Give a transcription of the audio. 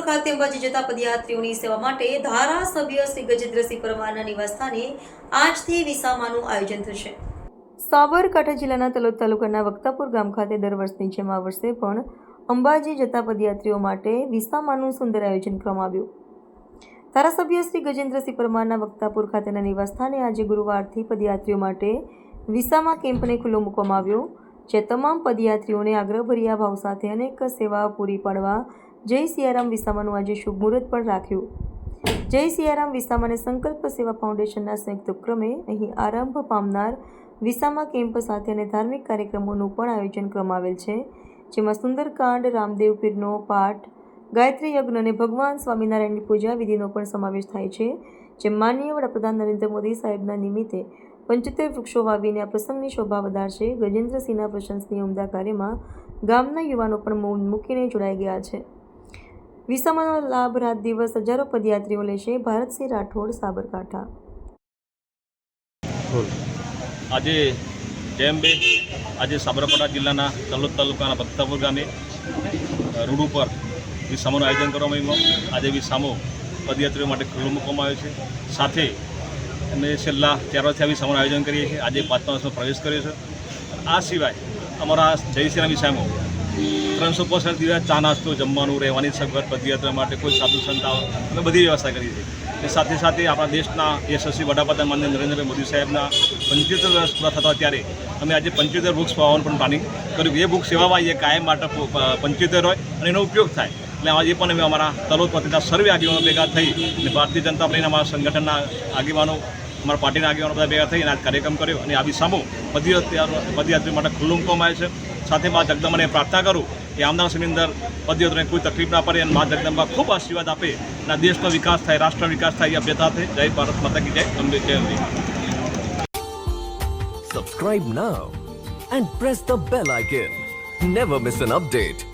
ખાતે અંબાજી જતા પદયાત્રીઓની સેવા માટે ધારાસભ્ય શ્રી ગજેન્દ્રસિંહ પરમારના નિવાસસ્થાને આજથી વિસામાનું આયોજન થશે. સાબરકાંઠા જિલ્લાના તલોદ તાલુકાના વક્તાપુર ગામ ખાતે દર વર્ષની જેમ આ વર્ષે પણ અંબાજી જતા પદયાત્રીઓ માટે વિસામાનું સુંદર આયોજન કરવામાં આવ્યું. ધારાસભ્ય શ્રી ગજેન્દ્રસિંહ પરમારના વક્તાપુર ખાતેના નિવાસસ્થાને આજે ગુરુવારથી પદયાત્રીઓ માટે વિસામા કેમ્પને ખુલ્લો મૂકવામાં આવ્યો જે તમામ પદયાત્રીઓને આગ્રહભર્યા ભાવ સાથે અનેક સેવાઓ પૂરી પાડવા જય સિયારામ વિસામાનું આજે શુભ મુહૂર્ત પણ રાખ્યું. જય સિયારામ વિસામા અને સંકલ્પ સેવા ફાઉન્ડેશનના સંયુક્ત ઉપક્રમે અહીં આરંભ પામનાર વિસામા કેમ્પ સાથે અને ધાર્મિક કાર્યક્રમોનું પણ આયોજન કરવામાં આવેલ છે, જેમાં સુંદરકાંડ, રામદેવ પીરનો પાઠ, ગાયત્રી યજ્ઞ અને ભગવાન સ્વામિનારાયણની પૂજા વિધિનો પણ સમાવેશ થાય છે જે માનનીય વડાપ્રધાન નરેન્દ્ર મોદી સાહેબના નિમિત્તે પંચોતેર વૃક્ષો વાવીને આ પ્રસંગની શોભા વધારશે. ગજેન્દ્રસિંહના પ્રશંસનીય ઉમદા કાર્યમાં ગામના યુવાનો પણ મૌન મૂકીને જોડાઈ ગયા છે. વિસામાનો લાભ રાત દિવસ હજારો પદયાત્રીઓ લેશે ભારતસિંહ રાઠોડ સાબરકાંઠા. આજે જેમ બે આજે સાબરકાંઠા જિલ્લાના તલોદ તાલુકાના ભક્તાપુર ગામે રૂડ ઉપર વિસામાનું આયોજન કરવામાં આવ્યું. આજે વિસામો પદયાત્રીઓ માટે ખુલ્લો મૂકવામાં આવ્યો છે. સાથે અમે છેલ્લા ચાર વર્ષથી આ વિસામોનું આયોજન કરીએ છીએ. આજે પાંચમા વર્ષમાં પ્રવેશ કર્યો છે. આ સિવાય અમારા જયશ્રીના વિસામો ત્રણસો પોસઠ દિવસ ચા નાસ્તો જમવાનું, રહેવાની સગવડ, પદયાત્રા માટે કોઈ સાધુ સંત આવે. બધી વ્યવસ્થા કરી છે. એ સાથે સાથે આપણા દેશના યશસ્વી વડાપ્રધાન માન્ય નરેન્દ્રભાઈ મોદી સાહેબના પંચોતેર વર્ષ પૂરા થતા ત્યારે અમે આજે પંચોતેર વૃક્ષ વાવવાનું પણ પ્લાનિંગ કર્યું. એ વૃક્ષ સેવા એ કાયમ માટે પંચોતેર હોય અને એનો ઉપયોગ થાય. એટલે આજે પણ અમે અમારા તલોદ પતિના સર્વે આગેવાનો ભેગા થઈ અને ભારતીય જનતા પાર્ટીના અમારા સંગઠનના આગેવાનો, અમારા પાર્ટીના આગેવાનો બધા ભેગા થઈ અને આ કાર્યક્રમ કર્યો. અને આ વિસામો પદયાત્રા, પદયાત્રી માટે ખુલ્લું મૂકવામાં આવે છે. સાથે મા જગદંબાને પ્રાર્થના કરું કે આવનાર સમયની અંદર પદયાત્રાને કોઈ તકલીફ ના પડે અને મા જગદંબા ખૂબ આશીર્વાદ આપે અને દેશનો વિકાસ થાય રાષ્ટ્ર વિકાસ થાય, એ અભ્યતા થાય જય ભારત માતા કી જય અંબે જય Subscribe now and press the bell icon. Never miss an update.